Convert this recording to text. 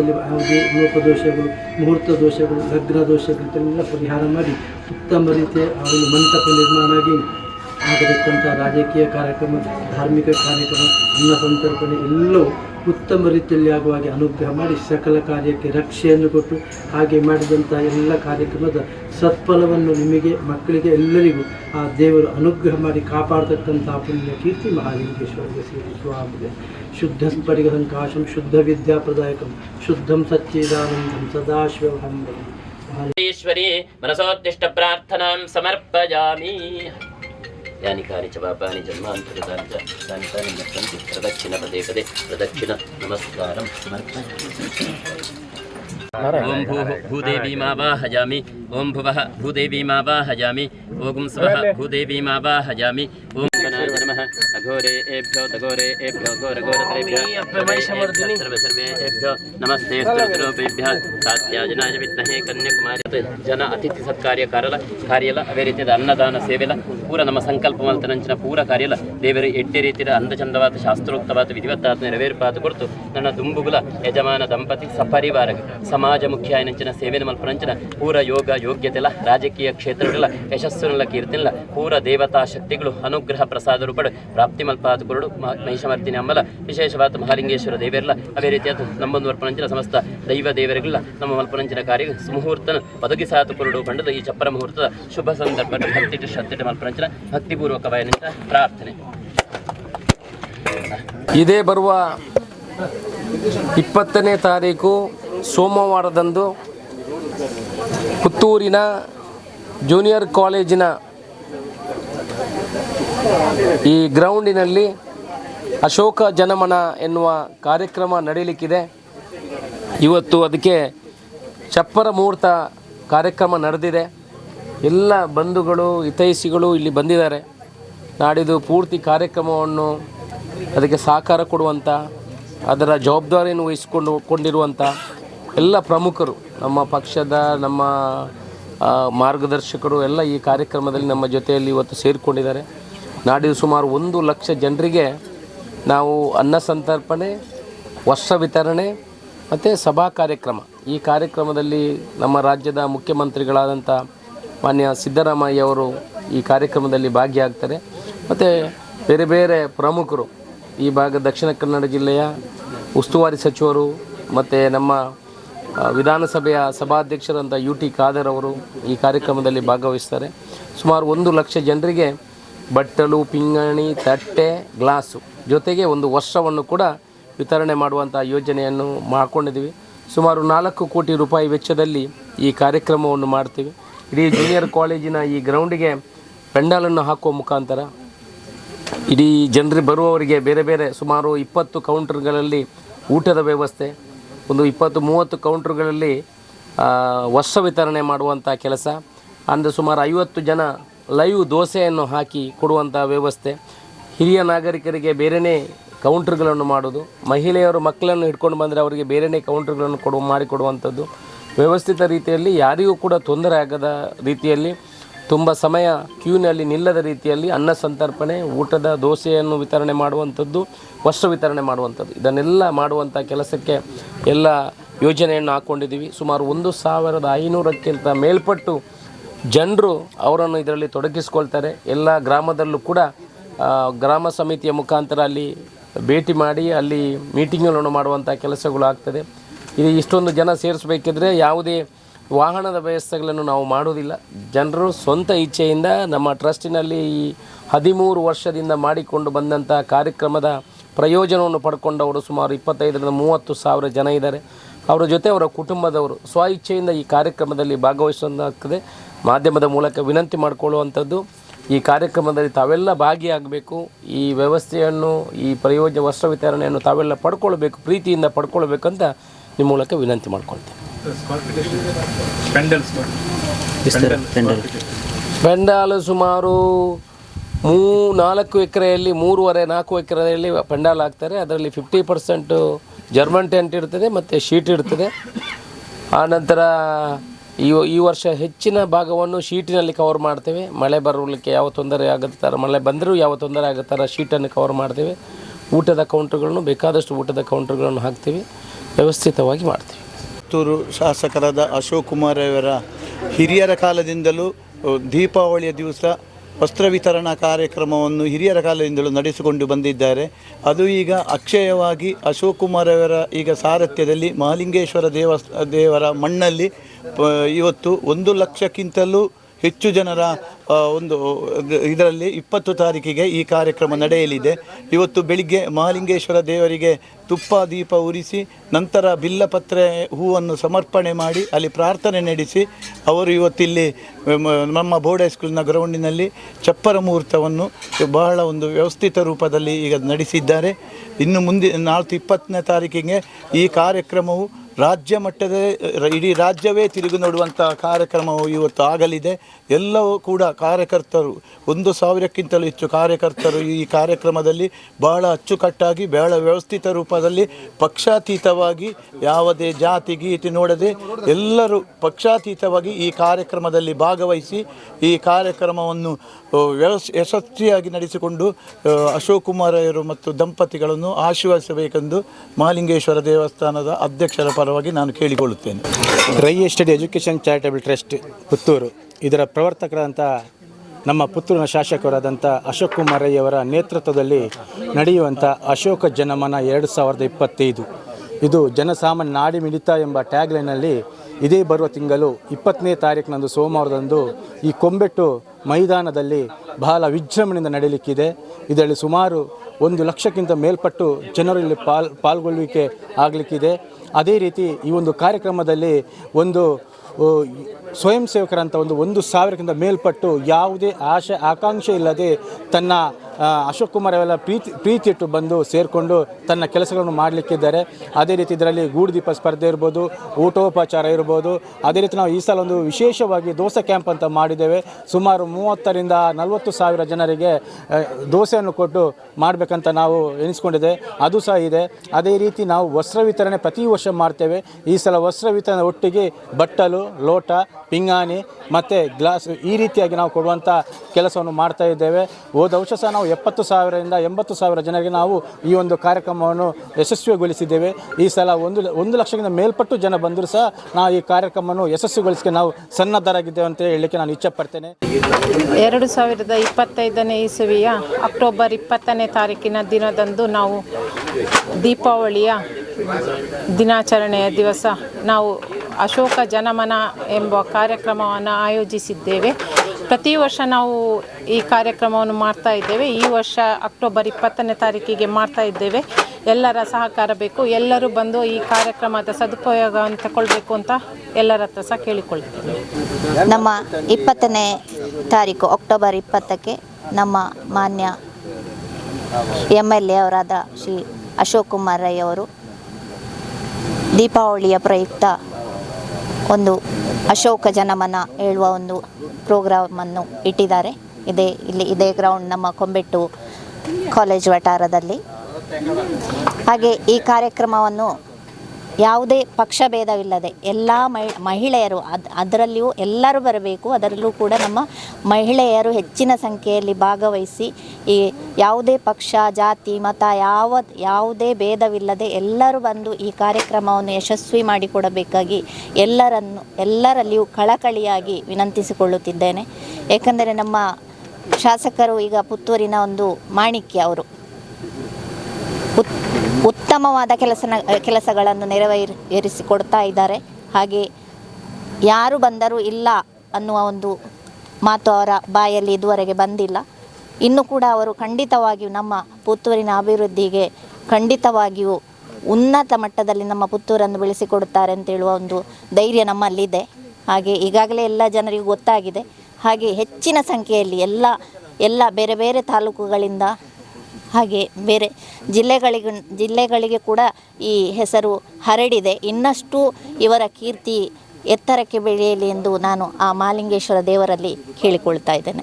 ಮುಹೂರ್ತದಲ್ಲಿ ಯಾವುದೇ ಲೋಪದೋಷಗಳು ಮುಹೂರ್ತ ದೋಷಗಳು ಲಗ್ನ ದೋಷಗಳನ್ನೆಲ್ಲ ಪರಿಹಾರ ಮಾಡಿ ಉತ್ತಮ ರೀತಿಯ ಆ ಒಂದು ಮಂಟಪ ನಿರ್ಮಾಣ ಆಗಿ ಆಗತಕ್ಕಂಥ ರಾಜಕೀಯ ಕಾರ್ಯಕ್ರಮ, ಧಾರ್ಮಿಕ ಕಾರ್ಯಕ್ರಮ, ಅನ್ನ ಸಂತರ್ಪಣೆ ಎಲ್ಲವೂ ಉತ್ತಮ ರೀತಿಯಲ್ಲಿ ಆಗುವ ಹಾಗೆ ಅನುಗ್ರಹ ಮಾಡಿ ಸಕಲ ಕಾರ್ಯಕ್ಕೆ ರಕ್ಷೆಯನ್ನು ಕೊಟ್ಟು ಹಾಗೆ ಮಾಡಿದಂಥ ಎಲ್ಲ ಕಾರ್ಯಕ್ರಮದ ಸತ್ಫಲವನ್ನು ನಿಮಗೆ, ಮಕ್ಕಳಿಗೆ, ಎಲ್ಲರಿಗೂ ಆ ದೇವರು ಅನುಗ್ರಹ ಮಾಡಿ ಕಾಪಾಡತಕ್ಕಂಥ ಪುಣ್ಯ ಕೀರ್ತಿ ಮಹಾಲಿಂಗೇಶ್ವರಿಗೆ ಸೇರಿಸುವ ಆಗಿದೆ ಶುದ್ಧ ಸ್ಫಟಿಕ ಸಂಕಾಶಂ ಶುದ್ಧ ವಿದ್ಯಾಪ್ರದಾಯಕಂ ಶುದ್ಧಂ ಸಚ್ಚಿದಾನಂದಂ ಸದಾಶಿವಹಂ ಈಶ್ವರಿ ಮನಸೋದ್ದಿಷ್ಟ ಪ್ರಾರ್ಥನಾಂ ಸಮರ್ಪಯಾಮಿ యాని కాని చ పాపాని జన్మాంతర్గతాన్ని చ దాని తాని నష్టంతి ప్రదక్షిణ పదే పదే ప్రదక్షిణ నమస్కారం ఓం భూ భూదేవీమావాహయామి ఓం భువ భూదేవీమావాహయామి ఓం స్వ భూదేవీమావాహయామి ఓం ಗಣಾಯ ನಮಃ ಅಘೋರೆ ಏಭ್ಯೋ ತಘೋರೆ ಏಭ್ಯೋ ಘೋರ ಘೋರತ್ರೇಭ್ಯೋ ಸರ್ವ ಸರ್ವೇಭ್ಯೋ ನಮಸ್ತೆ ಸ್ತೋತ್ರೂಪೇಭ್ಯ ಸಾತ್ಯಾಜನಾಯ ವಿದ್ಮಹೇ ಕನ್ಯಾಕುಮಾರಿ ಜನ ಅತಿಥಿ ಸತ್ಕಾರ್ಯ ಕಾರಲ ಕಾರ್ಯಲ ಅವೇ ರೀತಿಯಾದ ಅನ್ನದಾನ ಸೇವೆಲ. ಪೂರ ನಮ್ಮ ಸಂಕಲ್ಪ ಮಲ್ತನಂಚಿನ ಪೂರ ಕಾರ್ಯಲ. ದೇವರು ಎಡ್ಡೆ ರೀತಿಯ ಅಂದಚಂದವಾದ ಶಾಸ್ತ್ರೋಕ್ತವಾದ ವಿಧಿವತ್ತಾದ ನೆರವೇರ್ಪಾದ ಕೊಡ್ತು. ನನ್ನ ದುಂಬುಗುಲ ಯಜಮಾನ ದಂಪತಿ ಸಪರಿವಾರ ಸಮಾಜ ಮುಖ್ಯ ನಂಚಿನ ಸೇವೆನ ಮಲ್ಪನಂಚಿನ ಪೂರ ಯೋಗ ಯೋಗ್ಯತೆಲ ರಾಜಕೀಯ ಕ್ಷೇತ್ರಗಳ ಯಶಸ್ಸುನಲ್ಲ ಕೀರ್ತಿನಲ್ಲ ಪೂರ ದೇವತಾ ಶಕ್ತಿಗಳು ಅನುಗ್ರಹ ಪ್ರಸಾದ ರೂಪಡು ಪ್ರಾಪ್ತಿ ಮಲ್ಪಾತು ಕುರುಡು ಮಹಿಷಮರ್ತಿನಿ ಅಮ್ಮಲ ವಿಶೇಷವಾದ ಮಹಾಲಿಂಗೇಶ್ವರ ದೇವರೆಲ್ಲ ಅದೇ ರೀತಿಯಾದ ನಮ್ಮೊಂದು ಮಲ್ಪನಂಚಿನ ಸಮಸ್ತ ದೈವ ದೇವರಿಗೆಲ್ಲ ನಮ್ಮ ಮಲ್ಪನಂಚಿನ ಕಾರ್ಯ ಸುಮುಹೂರ್ತನ ಒದಗಿಸಾತು ಕುರುಡು ಕಂಡದ ಈ ಚಪ್ಪರ ಮುಹೂರ್ತದ ಶುಭ ಸಂದರ್ಭ ಭಕ್ತಿಟ್ಟು ಶ್ರದ್ಧೆ ಮಲ್ಪನಂಚಿನ ಭಕ್ತಿಪೂರ್ವಕವಾದ ಪ್ರಾರ್ಥನೆ. ಇದೇ ಬರುವ ಇಪ್ಪತ್ತನೇ ತಾರೀಕು ಸೋಮವಾರದಂದು ಪುತ್ತೂರಿನ ಜೂನಿಯರ್ ಕಾಲೇಜಿನ ಈ ಗ್ರೌಂಡಿನಲ್ಲಿ ಅಶೋಕ ಜನಮನ ಎನ್ನುವ ಕಾರ್ಯಕ್ರಮ ನಡೀಲಿಕ್ಕಿದೆ. ಇವತ್ತು ಅದಕ್ಕೆ ಚಪ್ಪರ ಮುಹೂರ್ತ ಕಾರ್ಯಕ್ರಮ ನಡೆದಿದೆ. ಎಲ್ಲ ಬಂಧುಗಳು, ಹಿತೈಷಿಗಳು ಇಲ್ಲಿ ಬಂದಿದ್ದಾರೆ. ನಾಡಿದ್ದು ಪೂರ್ತಿ ಕಾರ್ಯಕ್ರಮವನ್ನು ಅದಕ್ಕೆ ಸಹಕಾರ ಕೊಡುವಂಥ ಅದರ ಜವಾಬ್ದಾರಿಯನ್ನು ವಹಿಸಿಕೊಂಡು ಕೊಂಡಿರುವಂಥ ಎಲ್ಲ ಪ್ರಮುಖರು, ನಮ್ಮ ಪಕ್ಷದ, ನಮ್ಮ ಮಾರ್ಗದರ್ಶಕರು ಎಲ್ಲ ಈ ಕಾರ್ಯಕ್ರಮದಲ್ಲಿ ನಮ್ಮ ಜೊತೆಯಲ್ಲಿ ಇವತ್ತು ಸೇರಿಕೊಂಡಿದ್ದಾರೆ. ನಾಡಿದ್ದು ಸುಮಾರು ಒಂದು ಲಕ್ಷ ಜನರಿಗೆ ನಾವು ಅನ್ನ ಸಂತರ್ಪಣೆ, ವರ್ಷ ವಿತರಣೆ ಮತ್ತು ಸಭಾ ಕಾರ್ಯಕ್ರಮ. ಈ ಕಾರ್ಯಕ್ರಮದಲ್ಲಿ ನಮ್ಮ ರಾಜ್ಯದ ಮುಖ್ಯಮಂತ್ರಿಗಳಾದಂಥ ಮಾನ್ಯ ಸಿದ್ದರಾಮಯ್ಯ ಅವರು ಈ ಕಾರ್ಯಕ್ರಮದಲ್ಲಿ ಭಾಗಿಯಾಗ್ತಾರೆ. ಮತ್ತು ಬೇರೆ ಬೇರೆ ಪ್ರಮುಖರು, ಈ ಭಾಗ ದಕ್ಷಿಣ ಕನ್ನಡ ಜಿಲ್ಲೆಯ ಉಸ್ತುವಾರಿ ಸಚಿವರು ಮತ್ತು ನಮ್ಮ ವಿಧಾನಸಭೆಯ ಸಭಾಧ್ಯಕ್ಷರಂಥ ಯು ಟಿ ಖಾದರ್ ಅವರು ಈ ಕಾರ್ಯಕ್ರಮದಲ್ಲಿ ಭಾಗವಹಿಸ್ತಾರೆ. ಸುಮಾರು ಒಂದು ಲಕ್ಷ ಜನರಿಗೆ ಬಟ್ಟಲು, ಪಿಂಗಣಿ, ತಟ್ಟೆ, ಗ್ಲಾಸು ಜೊತೆಗೆ ಒಂದು ವರ್ಷವನ್ನು ಕೂಡ ವಿತರಣೆ ಮಾಡುವಂಥ ಯೋಜನೆಯನ್ನು ಮಾಡಿಕೊಂಡಿದ್ದೀವಿ. ಸುಮಾರು ನಾಲ್ಕು ಕೋಟಿ ರೂಪಾಯಿ ವೆಚ್ಚದಲ್ಲಿ ಈ ಕಾರ್ಯಕ್ರಮವನ್ನು ಮಾಡ್ತೀವಿ. ಇಡೀ ಜೂನಿಯರ್ ಕಾಲೇಜಿನ ಈ ಗ್ರೌಂಡಿಗೆ ಪೆಂಡಾಲನ್ನು ಹಾಕುವ ಮುಖಾಂತರ ಇಡೀ ಜನರು ಬರುವವರಿಗೆ ಬೇರೆ ಬೇರೆ ಸುಮಾರು ಇಪ್ಪತ್ತು ಕೌಂಟರ್ಗಳಲ್ಲಿ ಊಟದ ವ್ಯವಸ್ಥೆ, ಒಂದು ಇಪ್ಪತ್ತು ಮೂವತ್ತು ಕೌಂಟರ್ಗಳಲ್ಲಿ ವರ್ಷ ವಿತರಣೆ ಮಾಡುವಂಥ ಕೆಲಸ. ಅಂದರೆ ಸುಮಾರು ಐವತ್ತು ಜನ ಲೈವ್ ದೋಸೆಯನ್ನು ಹಾಕಿ ಕೊಡುವಂಥ ವ್ಯವಸ್ಥೆ. ಹಿರಿಯ ನಾಗರಿಕರಿಗೆ ಬೇರೆಯೇ ಕೌಂಟ್ರ್ಗಳನ್ನು ಮಾಡೋದು ಮಹಿಳೆಯರು ಮಕ್ಕಳನ್ನು ಹಿಡ್ಕೊಂಡು ಬಂದರೆ ಅವರಿಗೆ ಬೇರೆಯೇ ಕೌಂಟ್ರ್ಗಳನ್ನು ಕೊಡು ಮಾಡಿಕೊಡುವಂಥದ್ದು ವ್ಯವಸ್ಥಿತ ರೀತಿಯಲ್ಲಿ ಯಾರಿಗೂ ಕೂಡ ತೊಂದರೆ ಆಗದ ರೀತಿಯಲ್ಲಿ, ತುಂಬ ಸಮಯ ಕ್ಯೂನಲ್ಲಿ ನಿಲ್ಲದ ರೀತಿಯಲ್ಲಿ ಅನ್ನ ಸಂತರ್ಪಣೆ, ಊಟದ ದೋಸೆಯನ್ನು ವಿತರಣೆ ಮಾಡುವಂಥದ್ದು, ವಸ್ತ್ರ ವಿತರಣೆ ಮಾಡುವಂಥದ್ದು. ಇದನ್ನೆಲ್ಲ ಮಾಡುವಂಥ ಕೆಲಸಕ್ಕೆ ಎಲ್ಲ ಯೋಜನೆಯನ್ನು ಹಾಕ್ಕೊಂಡಿದ್ದೀವಿ ಸುಮಾರು ಒಂದು ಸಾವಿರದ ಐನೂರಕ್ಕಿಂತ ಮೇಲ್ಪಟ್ಟು ಜನರು ಅವರನ್ನು ಇದರಲ್ಲಿ ತೊಡಗಿಸ್ಕೊಳ್ತಾರೆ. ಎಲ್ಲ ಗ್ರಾಮದಲ್ಲೂ ಕೂಡ ಗ್ರಾಮ ಸಮಿತಿಯ ಮುಖಾಂತರ ಅಲ್ಲಿ ಭೇಟಿ ಮಾಡಿ, ಅಲ್ಲಿ ಮೀಟಿಂಗ್ಗಳನ್ನು ಮಾಡುವಂಥ ಕೆಲಸಗಳು ಆಗ್ತದೆ. ಇದು ಇಷ್ಟೊಂದು ಜನ ಸೇರಿಸಬೇಕಿದ್ರೆ ಯಾವುದೇ ವಾಹನದ ವ್ಯವಸ್ಥೆಗಳನ್ನು ನಾವು ಮಾಡುವುದಿಲ್ಲ. ಜನರು ಸ್ವಂತ ಇಚ್ಛೆಯಿಂದ ನಮ್ಮ ಟ್ರಸ್ಟಿನಲ್ಲಿ ಈ ಹದಿಮೂರು ವರ್ಷದಿಂದ ಮಾಡಿಕೊಂಡು ಬಂದಂಥ ಕಾರ್ಯಕ್ರಮದ ಪ್ರಯೋಜನವನ್ನು ಪಡ್ಕೊಂಡವರು ಸುಮಾರು ಇಪ್ಪತ್ತೈದರಿಂದ ಮೂವತ್ತು ಸಾವಿರ ಜನ ಇದ್ದಾರೆ. ಅವರ ಜೊತೆ ಅವರ ಕುಟುಂಬದವರು ಸ್ವ ಇಚ್ಛೆಯಿಂದ ಈ ಕಾರ್ಯಕ್ರಮದಲ್ಲಿ ಭಾಗವಹಿಸೋದಾಗ್ತದೆ ಮಾಧ್ಯಮದ ಮೂಲಕ ವಿನಂತಿ ಮಾಡಿಕೊಳ್ಳುವಂಥದ್ದು ಈ ಕಾರ್ಯಕ್ರಮದಲ್ಲಿ ತಾವೆಲ್ಲ ಭಾಗಿಯಾಗಬೇಕು. ಈ ವ್ಯವಸ್ಥೆಯನ್ನು ಈ ಪ್ರಯೋಜನ ವಸ್ತ್ರ ವಿತರಣೆಯನ್ನು ತಾವೆಲ್ಲ ಪಡ್ಕೊಳ್ಬೇಕು ಪ್ರೀತಿಯಿಂದ ಪಡ್ಕೊಳ್ಬೇಕಂತ ನಿಮ್ಮ ಮೂಲಕ ವಿನಂತಿ ಮಾಡ್ಕೊಳ್ತೀನಿ. ಪೆಂಡಾಲ್. ಸುಮಾರು ಮೂ ನಾಲ್ಕು ಎಕರೆಯಲ್ಲಿ ಮೂರುವರೆ ನಾಲ್ಕು ಎಕರೆಯಲ್ಲಿ ಪೆಂಡಾಲ್ ಹಾಕ್ತಾರೆ. ಅದರಲ್ಲಿ ಫಿಫ್ಟಿ ಪರ್ಸೆಂಟು ಜರ್ಮನ್ ಟೆಂಟ್ ಇರ್ತದೆ ಮತ್ತು ಶೀಟ್ ಇರ್ತದೆ. ಆನಂತರ ಈ ಈ ವರ್ಷ ಹೆಚ್ಚಿನ ಭಾಗವನ್ನು ಶೀಟಿನಲ್ಲಿ ಕವರ್ ಮಾಡ್ತೇವೆ. ಮಳೆ ಬರಲಿಕ್ಕೆ ಯಾವ ತೊಂದರೆ ಆಗದ ಥರ ಮಳೆ ಬಂದರೂ ಯಾವ ತೊಂದರೆ ಆಗುತ್ತಾರ ಶೀಟನ್ನು ಕವರ್ ಮಾಡ್ತೇವೆ. ಊಟದ ಕೌಂಟ್ರುಗಳನ್ನು ಬೇಕಾದಷ್ಟು ಊಟದ ಕೌಂಟ್ರುಗಳನ್ನು ಹಾಕ್ತೀವಿ. ವ್ಯವಸ್ಥಿತವಾಗಿ ಮಾಡ್ತೀವಿ. ಪುತ್ತೂರು ಶಾಸಕರಾದ ಅಶೋಕ್ ಕುಮಾರ್ ಅವರ ಹಿರಿಯರ ಕಾಲದಿಂದಲೂ ದೀಪಾವಳಿಯ ದಿವಸ ವಸ್ತ್ರ ವಿತರಣಾ ಕಾರ್ಯಕ್ರಮವನ್ನು ಹಿರಿಯರ ಕಾಲದಿಂದಲೂ ನಡೆಸಿಕೊಂಡು ಬಂದಿದ್ದಾರೆ. ಅದು ಈಗ ಅಕ್ಷಯವಾಗಿ ಅಶೋಕ್ ಕುಮಾರ್ ಅವರ ಈಗ ಸಾರಥ್ಯದಲ್ಲಿ ಮಹಾಲಿಂಗೇಶ್ವರ ದೇವಸ್, ದೇವರ ಮಣ್ಣಲ್ಲಿ ಇವತ್ತು ಒಂದು ಲಕ್ಷಕ್ಕಿಂತಲೂ ಹೆಚ್ಚು ಜನರ ಒಂದು, ಇದರಲ್ಲಿ ಇಪ್ಪತ್ತು ತಾರೀಕಿಗೆ ಈ ಕಾರ್ಯಕ್ರಮ ನಡೆಯಲಿದೆ. ಇವತ್ತು ಬೆಳಿಗ್ಗೆ ಮಹಾಲಿಂಗೇಶ್ವರ ದೇವರಿಗೆ ತುಪ್ಪ, ದೀಪ ಉರಿಸಿ, ನಂತರ ಬಿಲ್ಲಪತ್ರೆ ಹೂವನ್ನು ಸಮರ್ಪಣೆ ಮಾಡಿ ಅಲ್ಲಿ ಪ್ರಾರ್ಥನೆ ನಡೆಸಿ, ಅವರು ಇವತ್ತಿಲ್ಲಿ ನಮ್ಮ ಬೋರ್ಡ್ ಹೈಸ್ಕೂಲ್ನ ಗ್ರೌಂಡಿನಲ್ಲಿ ಚಪ್ಪರ ಮುಹೂರ್ತವನ್ನು ಬಹಳ ಒಂದು ವ್ಯವಸ್ಥಿತ ರೂಪದಲ್ಲಿ ಈಗ ನಡೆಸಿದ್ದಾರೆ. ಇನ್ನು ಮುಂದೆ ನಾಲ್ಕು ಇಪ್ಪತ್ತನೇ ತಾರೀಕಿಗೆ ಈ ಕಾರ್ಯಕ್ರಮವು ರಾಜ್ಯ ಮಟ್ಟದ ಇಡೀ ರಾಜ್ಯವೇ ತಿರುಗಿ ನೋಡುವಂಥ ಕಾರ್ಯಕ್ರಮವು ಇವತ್ತು ಆಗಲಿದೆ. ಎಲ್ಲವೂ ಕೂಡ ಕಾರ್ಯಕರ್ತರು, ಒಂದು ಸಾವಿರಕ್ಕಿಂತಲೂ ಹೆಚ್ಚು ಕಾರ್ಯಕರ್ತರು ಈ ಕಾರ್ಯಕ್ರಮದಲ್ಲಿ ಬಹಳ ಅಚ್ಚುಕಟ್ಟಾಗಿ, ಬಹಳ ವ್ಯವಸ್ಥಿತ ರೂಪದಲ್ಲಿ ಪಕ್ಷಾತೀತವಾಗಿ ಯಾವುದೇ ಜಾತಿ, ಗೀತಿ ನೋಡದೆ ಎಲ್ಲರೂ ಪಕ್ಷಾತೀತವಾಗಿ ಈ ಕಾರ್ಯಕ್ರಮದಲ್ಲಿ ಭಾಗವಹಿಸಿ, ಈ ಕಾರ್ಯಕ್ರಮವನ್ನು ಯಶಸ್ವಿಯಾಗಿ ನಡೆಸಿಕೊಂಡು ಅಶೋಕ್ ಕುಮಾರ್ ಅವರು ಮತ್ತು ದಂಪತಿಗಳನ್ನು ಆಶೀರ್ವದಿಸಬೇಕೆಂದು ಮಾಲಿಂಗೇಶ್ವರ ದೇವಸ್ಥಾನದ ಅಧ್ಯಕ್ಷರ ಪರವಾಗಿ ನಾನು ಕೇಳಿಕೊಳ್ಳುತ್ತೇನೆ. Rai estate education charitable trust Puttur. ಇದರ ಪ್ರವರ್ತಕರಾದಂಥ ನಮ್ಮ ಪುತ್ತೂರಿನ ಶಾಸಕರಾದಂಥ ಅಶೋಕ್ ಕುಮಾರ್ ರೈಯವರ ನೇತೃತ್ವದಲ್ಲಿ ನಡೆಯುವಂಥ ಅಶೋಕ ಜನಮನ ಎರಡು ಸಾವಿರದ ಇಪ್ಪತ್ತೈದು. ಇದು ಜನಸಾಮಾನ್ಯ ನಾಡಿ ಮಿಡಿತ ಎಂಬ ಟ್ಯಾಗ್ಲೈನಲ್ಲಿ ಇದೇ ಬರುವ ತಿಂಗಳು ಇಪ್ಪತ್ತನೇ ತಾರೀಕಿನಂದು ಸೋಮವಾರದಂದು ಈ ಕೊಂಬೆಟ್ಟು ಮೈದಾನದಲ್ಲಿ ಬಹಳ ವಿಜೃಂಭಣೆಯಿಂದ ನಡೆಯಲಿಕ್ಕಿದೆ ಇದರಲ್ಲಿ ಸುಮಾರು ಒಂದು ಲಕ್ಷಕ್ಕಿಂತ ಮೇಲ್ಪಟ್ಟು ಜನರು ಇಲ್ಲಿ ಪಾಲ್ ಪಾಲ್ಗೊಳ್ಳುವಿಕೆ ಆಗಲಿಕ್ಕಿದೆ. ಅದೇ ರೀತಿ ಈ ಒಂದು ಕಾರ್ಯಕ್ರಮದಲ್ಲಿ ಒಂದು ಸ್ವಯಂ ಸೇವಕರಂಥ ಒಂದು ಒಂದು ಸಾವಿರಕ್ಕಿಂತ ಮೇಲ್ಪಟ್ಟು ಯಾವುದೇ ಆಶೆ, ಆಕಾಂಕ್ಷೆ ಇಲ್ಲದೆ ತನ್ನ ಅಶೋಕ್ ಕುಮಾರ್ ಅವೆಲ್ಲ ಪ್ರೀತಿ ಪ್ರೀತಿ ಇಟ್ಟು ಬಂದು ಸೇರಿಕೊಂಡು ತನ್ನ ಕೆಲಸಗಳನ್ನು ಮಾಡಲಿಕ್ಕಿದ್ದಾರೆ. ಅದೇ ರೀತಿ ಇದರಲ್ಲಿ ಗೂಡುದೀಪ ಸ್ಪರ್ಧೆ ಇರ್ಬೋದು, ಊಟೋಪಚಾರ ಇರ್ಬೋದು. ಅದೇ ರೀತಿ ನಾವು ಈ ಸಲ ಒಂದು ವಿಶೇಷವಾಗಿ ದೋಸೆ ಕ್ಯಾಂಪ್ ಅಂತ ಮಾಡಿದ್ದೇವೆ. ಸುಮಾರು ಮೂವತ್ತರಿಂದ ನಲವತ್ತು ಸಾವಿರ ಜನರಿಗೆ ದೋಸೆಯನ್ನು ಕೊಟ್ಟು ಮಾಡಬೇಕಂತ ನಾವು ಎನಿಸ್ಕೊಂಡಿದೆ. ಅದು ಸಹ ಇದೆ. ಅದೇ ರೀತಿ ನಾವು ವಸ್ತ್ರ ವಿತರಣೆ ಪ್ರತಿ ವರ್ಷ ಮಾಡ್ತೇವೆ. ಈ ಸಲ ವಸ್ತ್ರ ವಿತರಣೆ ಒಟ್ಟಿಗೆ ಬಟ್ಟಲು, ಲೋಟ, ಪಿಂಗಾಣಿ ಮತ್ತು ಗ್ಲಾಸ್ ಈ ರೀತಿಯಾಗಿ ನಾವು ಕೊಡುವಂಥ ಕೆಲಸವನ್ನು ಮಾಡ್ತಾ ಇದ್ದೇವೆ. ಹೋದ ವರ್ಷ ಸಹ ನಾವು ಎಪ್ಪತ್ತು ಸಾವಿರದಿಂದ ಎಂಬತ್ತು ಸಾವಿರ ಜನರಿಗೆ ನಾವು ಈ ಒಂದು ಕಾರ್ಯಕ್ರಮವನ್ನು ಯಶಸ್ವಿಗೊಳಿಸಿದ್ದೇವೆ. ಈ ಸಲ ಒಂದು ಒಂದು ಲಕ್ಷಕ್ಕಿಂತ ಮೇಲ್ಪಟ್ಟು ಜನ ಬಂದರೂ ಸಹ ನಾವು ಈ ಕಾರ್ಯಕ್ರಮವನ್ನು ಯಶಸ್ವಿಗೊಳಿಸಲಿಕ್ಕೆ ನಾವು ಸನ್ನದ್ಧರಾಗಿದ್ದೇವೆ ಅಂತ ಹೇಳಲಿಕ್ಕೆ ನಾನು ಇಚ್ಛಪಡ್ತೇನೆ. ಎರಡು ಸಾವಿರದ ಇಪ್ಪತ್ತೈದನೇ ಇಸವಿಯ ಅಕ್ಟೋಬರ್ ಇಪ್ಪತ್ತನೇ ತಾರೀಕಿನ ದಿನದಂದು ನಾವು ದೀಪಾವಳಿಯ ದಿನಾಚರಣೆಯ ದಿವಸ ನಾವು ಅಶೋಕ ಜನಮನ ಎಂಬ ಕಾರ್ಯಕ್ರಮವನ್ನು ಆಯೋಜಿಸಿದ್ದೇವೆ. ಪ್ರತಿ ವರ್ಷ ನಾವು ಈ ಕಾರ್ಯಕ್ರಮವನ್ನು ಮಾಡ್ತಾ ಇದ್ದೇವೆ. ಈ ವರ್ಷ ಅಕ್ಟೋಬರ್ ಇಪ್ಪತ್ತನೇ ತಾರೀಕಿಗೆ ಮಾಡ್ತಾ ಇದ್ದೇವೆ. ಎಲ್ಲರ ಸಹಕಾರ ಬೇಕು. ಎಲ್ಲರೂ ಬಂದು ಈ ಕಾರ್ಯಕ್ರಮದ ಸದುಪಯೋಗವನ್ನು ತಗೊಳ್ಬೇಕು ಅಂತ ಎಲ್ಲರ ಹತ್ರ ಸಹ ಕೇಳಿಕೊಳ್ತೇವೆ ನಮ್ಮ ಇಪ್ಪತ್ತನೇ ತಾರೀಕು, ಅಕ್ಟೋಬರ್ ಇಪ್ಪತ್ತಕ್ಕೆ ನಮ್ಮ ಮಾನ್ಯ ಎಂ ಎಲ್ ಎ ಅವರಾದ ಶ್ರೀ ಅಶೋಕ್ ಕುಮಾರ್ ರೈ ಅವರು ದೀಪಾವಳಿಯ ಪ್ರಯುಕ್ತ ಒಂದು ಅಶೋಕ ಜನಮನ ಹೇಳುವ ಒಂದು ಪ್ರೋಗ್ರಾಮನ್ನು ಇಟ್ಟಿದ್ದಾರೆ. ಇದೇ, ಇಲ್ಲಿ ಇದೇ ಗ್ರೌಂಡ್ ನಮ್ಮ ಕೊಂಬೆಟ್ಟು ಕಾಲೇಜ್ ವಟಾರದಲ್ಲಿ ಹಾಗೆ ಈ ಕಾರ್ಯಕ್ರಮವನ್ನು ಯಾವುದೇ ಪಕ್ಷ ಭೇದವಿಲ್ಲದೆ ಎಲ್ಲ ಮಹಿ, ಮಹಿಳೆಯರು ಅದು, ಅದರಲ್ಲಿಯೂ ಎಲ್ಲರೂ ಬರಬೇಕು, ಅದರಲ್ಲೂ ಕೂಡ ನಮ್ಮ ಮಹಿಳೆಯರು ಹೆಚ್ಚಿನ ಸಂಖ್ಯೆಯಲ್ಲಿ ಭಾಗವಹಿಸಿ ಈ ಯಾವುದೇ ಪಕ್ಷ, ಜಾತಿ, ಮತ ಯಾವ ಯಾವುದೇ ಭೇದವಿಲ್ಲದೆ ಎಲ್ಲರೂ ಬಂದು ಈ ಕಾರ್ಯಕ್ರಮವನ್ನು ಯಶಸ್ವಿ ಮಾಡಿಕೊಡಬೇಕಾಗಿ ಎಲ್ಲರನ್ನು, ಎಲ್ಲರಲ್ಲಿಯೂ ಕಳಕಳಿಯಾಗಿ ವಿನಂತಿಸಿಕೊಳ್ಳುತ್ತಿದ್ದೇನೆ. ಏಕೆಂದರೆ ನಮ್ಮ ಶಾಸಕರು ಈಗ ಪುತ್ತೂರಿನ ಒಂದು ಮಾಣಿಕ್ಯ ಅವರು. ಉತ್ ಉತ್ತಮವಾದ ಕೆಲಸ ಕೆಲಸಗಳನ್ನು ನೆರವೇರಿಸಿಕೊಡ್ತಾ ಇದ್ದಾರೆ. ಹಾಗೆ ಯಾರು ಬಂದರೂ ಇಲ್ಲ ಅನ್ನುವ ಒಂದು ಮಾತು ಅವರ ಬಾಯಲ್ಲಿ ಇದುವರೆಗೆ ಬಂದಿಲ್ಲ. ಇನ್ನು ಕೂಡ ಅವರು ಖಂಡಿತವಾಗಿಯೂ ನಮ್ಮ ಪುತ್ತೂರಿನ ಅಭಿವೃದ್ಧಿಗೆ ಖಂಡಿತವಾಗಿಯೂ ಉನ್ನತ ಮಟ್ಟದಲ್ಲಿ ನಮ್ಮ ಪುತ್ತೂರನ್ನು ಬೆಳೆಸಿಕೊಡುತ್ತಾರೆ ಅಂತ ಹೇಳುವ ಒಂದು ಧೈರ್ಯ ನಮ್ಮಲ್ಲಿದೆ. ಹಾಗೆ ಈಗಾಗಲೇ ಎಲ್ಲ ಜನರಿಗೂ ಗೊತ್ತಾಗಿದೆ. ಹಾಗೆ ಹೆಚ್ಚಿನ ಸಂಖ್ಯೆಯಲ್ಲಿ ಎಲ್ಲ ಎಲ್ಲ ಬೇರೆ ಬೇರೆ ತಾಲೂಕುಗಳಿಂದ ಹಾಗೆ ಬೇರೆ ಜಿಲ್ಲೆಗಳಿಗೆ ಜಿಲ್ಲೆಗಳಿಗೆ ಕೂಡ ಈ ಹೆಸರು ಹರಡಿದೆ. ಇನ್ನಷ್ಟು ಇವರ ಕೀರ್ತಿ ಎತ್ತರಕ್ಕೆ ಬೆಳೆಯಲಿ ಎಂದು ನಾನು ಆ ಮಾಲಿಂಗೇಶ್ವರ ದೇವರಲ್ಲಿ ಕೇಳಿಕೊಳ್ತಾ ಇದ್ದೇನೆ.